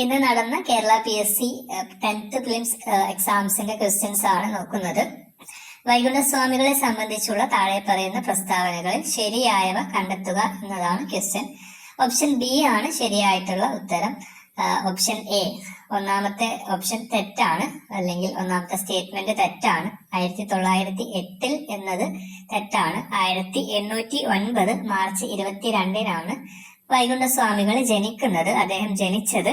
ഇന്ന് നടന്ന Kerala P S C tenth prelims എക്സാംസിന്റെ questions ആണ് നോക്കുന്നത്. വൈകുണ്ഠസ്വാമികളെ സംബന്ധിച്ചുള്ള താഴെ പറയുന്ന പ്രസ്താവനകളിൽ ശരിയായവ കണ്ടെത്തുക എന്നതാണ് ക്വസ്റ്റ്യൻ. ഓപ്ഷൻ ബി ആണ് ശരിയായിട്ടുള്ള ഉത്തരം. ഓപ്ഷൻ എ ഒന്നാമത്തെ ഓപ്ഷൻ തെറ്റാണ് അല്ലെങ്കിൽ ഒന്നാമത്തെ സ്റ്റേറ്റ്മെന്റ് തെറ്റാണ്. ആയിരത്തി തൊള്ളായിരത്തി എട്ടിൽ എന്നത് തെറ്റാണ്. ആയിരത്തി എണ്ണൂറ്റി ഒൻപത് മാർച്ച് ഇരുപത്തിരണ്ടിനാണ് വൈകുണ്ഠസ്വാമികൾ ജനിക്കുന്നത് അദ്ദേഹം ജനിച്ചത്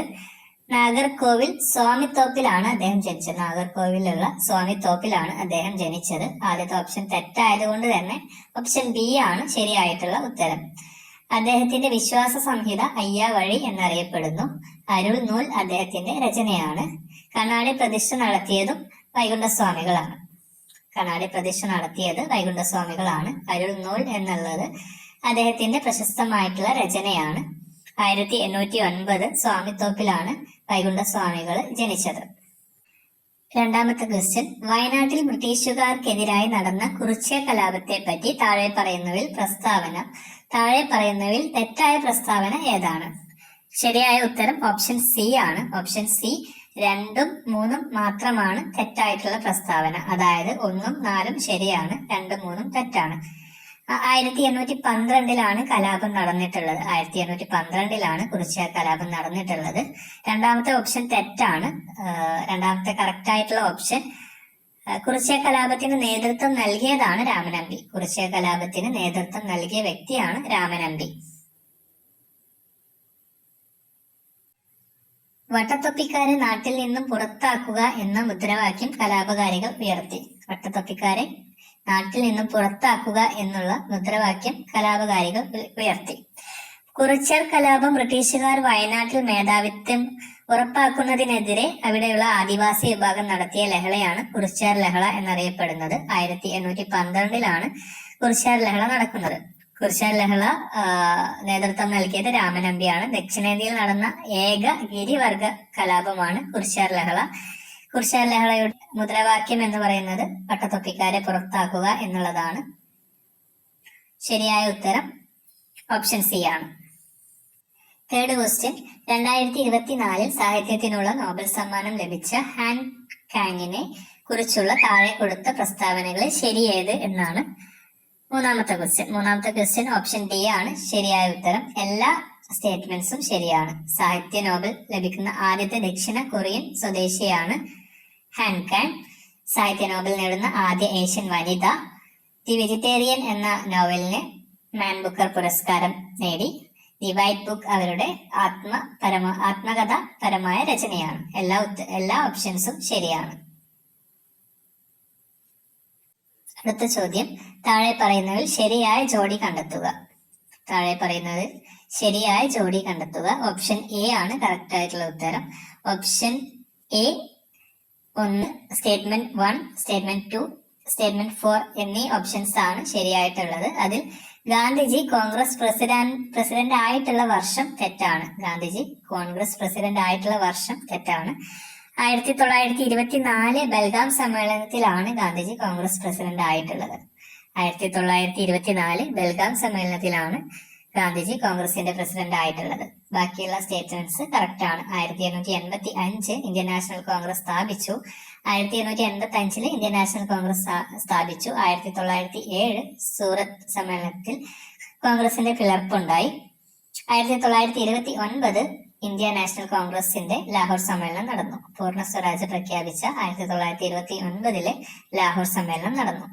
നാഗർകോവിൽ സ്വാമിത്തോപ്പിലാണ് അദ്ദേഹം ജനിച്ചത്. നാഗർകോവിലുള്ള സ്വാമിത്തോപ്പിലാണ് അദ്ദേഹം ജനിച്ചത്. ആദ്യത്തെ ഓപ്ഷൻ തെറ്റായതുകൊണ്ട് തന്നെ ഓപ്ഷൻ ബി ആണ് ശരിയായിട്ടുള്ള ഉത്തരം. അദ്ദേഹത്തിന്റെ വിശ്വാസ സംഹിത അയ്യാവഴി എന്നറിയപ്പെടുന്നു. അരുൾ നൂൽ അദ്ദേഹത്തിന്റെ രചനയാണ്. കണ്ണാടി പ്രതിഷ്ഠ നടത്തിയതും വൈകുണ്ഠസ്വാമികളാണ്. കണ്ണാടി പ്രതിഷ്ഠ നടത്തിയത് വൈകുണ്ഠസ്വാമികളാണ്. അരുൾ നൂൽ എന്നുള്ളത് അദ്ദേഹത്തിന്റെ പ്രശസ്തമായിട്ടുള്ള രചനയാണ്. ആയിരത്തി എണ്ണൂറ്റി ഒൻപത് വൈകുണ്ഠ വൈകുണ്ഠസ്വാമികൾ ജനിച്ചത്. രണ്ടാമത്തെ ക്വസ്റ്റ്യൻ വയനാട്ടിൽ ബ്രിട്ടീഷുകാർക്കെതിരായി നടന്ന കുറിച്യ കലാപത്തെ പറ്റി താഴെ പറയുന്നതിൽ പ്രസ്താവന താഴെ പറയുന്നതിൽ തെറ്റായ പ്രസ്താവന ഏതാണ്? ശരിയായ ഉത്തരം ഓപ്ഷൻ സി ആണ്. ഓപ്ഷൻ സി രണ്ടും മൂന്നും മാത്രമാണ് തെറ്റായിട്ടുള്ള പ്രസ്താവന. അതായത് ഒന്നും നാലും ശരിയാണ് രണ്ടും മൂന്നും തെറ്റാണ്. ആയിരത്തി എണ്ണൂറ്റി പന്ത്രണ്ടിലാണ് കലാപം നടന്നിട്ടുള്ളത്. ആയിരത്തി എണ്ണൂറ്റി പന്ത്രണ്ടിലാണ് കുറിച്യ കലാപം നടന്നിട്ടുള്ളത്. രണ്ടാമത്തെ ഓപ്ഷൻ തെറ്റാണ്. രണ്ടാമത്തെ കറക്റ്റ് ആയിട്ടുള്ള ഓപ്ഷൻ കുറിച്യ കലാപത്തിന് നേതൃത്വം നൽകിയതാണ് രാമനമ്പി. കുറിച്യ കലാപത്തിന് നേതൃത്വം നൽകിയ വ്യക്തിയാണ് രാമനമ്പി. വട്ടത്തൊപ്പിക്കാരെ നാട്ടിൽ നിന്നും പുറത്താക്കുക എന്ന മുദ്രാവാക്യം കലാപകാരികൾ ഉയർത്തി. വട്ടത്തൊപ്പിക്കാരെ നാട്ടിൽ നിന്നും പുറത്താക്കുക എന്നുള്ള മുദ്രാവാക്യം കലാപകാരികൾ ഉയർത്തി. കുറിച്യർ കലാപം ബ്രിട്ടീഷുകാർ വയനാട്ടിൽ മേധാവിത്വം ഉറപ്പാക്കുന്നതിനെതിരെ അവിടെയുള്ള ആദിവാസി വിഭാഗം നടത്തിയ ലഹളയാണ് കുറിച്യാർ ലഹള എന്നറിയപ്പെടുന്നത്. ആയിരത്തി എണ്ണൂറ്റി പന്ത്രണ്ടിലാണ് കുറിച്യാർ ലഹള നടക്കുന്നത്. കുറിച്യാർ ലഹള നേതൃത്വം നൽകിയത് രാമനമ്പിയാണ്. ദക്ഷിണേന്ത്യയിൽ നടന്ന ഏക ഗിരിവർഗ കലാപമാണ് കുറിച്യാർ ലഹള. കുറിച്യാർ ലഹളയുടെ മുദ്രാവാക്യം എന്ന് പറയുന്നത് പട്ടത്തൊപ്പിക്കാരെ പുറത്താക്കുക എന്നുള്ളതാണ്. ശരിയായ ഉത്തരം ഓപ്ഷൻ സി ആണ്. തേർഡ് ക്വസ്റ്റ്യൻ രണ്ടായിരത്തി ഇരുപത്തിനാലിൽ സാഹിത്യത്തിനുള്ള നോബൽ സമ്മാനം ലഭിച്ച ഹാൻ കാങ്ങിനെ കുറിച്ചുള്ള താഴെ കൊടുത്ത പ്രസ്താവനകളിൽ ശരിയേത് എന്നാണ് മൂന്നാമത്തെ ക്വസ്റ്റ്യൻ മൂന്നാമത്തെ ക്വസ്റ്റ്യൻ ഓപ്ഷൻ ഡി ആണ്. ശരിയായ ഉത്തരം. എല്ലാ സ്റ്റേറ്റ്മെന്റ്സും ശരിയാണ്. സാഹിത്യ നോബൽ ലഭിക്കുന്ന ആദ്യത്തെ ദക്ഷിണ കൊറിയൻ സ്വദേശിയാണ് ഹാൻകാൻ സാഹിത്യ നോബൽ നേടുന്ന ആദ്യ ഏഷ്യൻ വനിത ദി വെജിറ്റേറിയൻ എന്ന നോവലിന് മാൻ ബുക്കർ പുരസ്കാരം നേടി. ദി വൈറ്റ് ബുക്ക് അവരുടെ ആത്മ പരമ ആത്മകഥ പരമായ രചനയാണ്. എല്ലാ എല്ലാ ഓപ്ഷൻസും ശരിയാണ്. അടുത്ത ചോദ്യം. താഴെ പറയുന്നതിൽ ശരിയായ ജോഡി കണ്ടെത്തുക. താഴെ പറയുന്നത് ശരിയായ ജോഡി കണ്ടെത്തുക. ഓപ്ഷൻ എ ആണ് കറക്റ്റ് ആയിട്ടുള്ള ഉത്തരം. ഓപ്ഷൻ എ ഒന്ന് statement one statement two statement four എന്നീ ഓപ്ഷൻസ് ആണ് ശരിയായിട്ടുള്ളത്. അതിൽ ഗാന്ധിജി കോൺഗ്രസ് പ്രസിഡന്റ് പ്രസിഡന്റ് ആയിട്ടുള്ള വർഷം തെറ്റാണ്. ഗാന്ധിജി കോൺഗ്രസ് പ്രസിഡന്റ് ആയിട്ടുള്ള വർഷം തെറ്റാണ്. ആയിരത്തി തൊള്ളായിരത്തി ഇരുപത്തിനാല് ബൽഗാം സമ്മേളനത്തിലാണ് ഗാന്ധിജി കോൺഗ്രസ് പ്രസിഡന്റ് ആയിട്ടുള്ളത്. ആയിരത്തി തൊള്ളായിരത്തി ഇരുപത്തിനാല് ബൽഗാം സമ്മേളനത്തിലാണ് ഗാന്ധിജി കോൺഗ്രസിന്റെ പ്രസിഡന്റ് ആയിട്ടുള്ളത്. ബാക്കിയുള്ള സ്റ്റേറ്റ്മെന്റ്സ് കറക്റ്റ് ആണ്. ആയിരത്തി എണ്ണൂറ്റി എൺപത്തി അഞ്ച് ഇന്ത്യൻ നാഷണൽ കോൺഗ്രസ് സ്ഥാപിച്ചു. ആയിരത്തി എണ്ണൂറ്റി എൺപത്തി അഞ്ചിൽ ഇന്ത്യൻ നാഷണൽ കോൺഗ്രസ് സ്ഥാപിച്ചു. ആയിരത്തി തൊള്ളായിരത്തി ഏഴ് സൂറത്ത് സമ്മേളനത്തിൽ കോൺഗ്രസിന്റെ പിളർപ്പുണ്ടായി. ആയിരത്തി തൊള്ളായിരത്തി ഇരുപത്തി ഒൻപത് ഇന്ത്യ നാഷണൽ കോൺഗ്രസിന്റെ ലാഹോർ സമ്മേളനം നടന്നു. പൂർണ സ്വരാജ് പ്രഖ്യാപിച്ച ആയിരത്തി തൊള്ളായിരത്തി ഇരുപത്തി ഒൻപതിലെ ലാഹോർ സമ്മേളനം നടന്നു.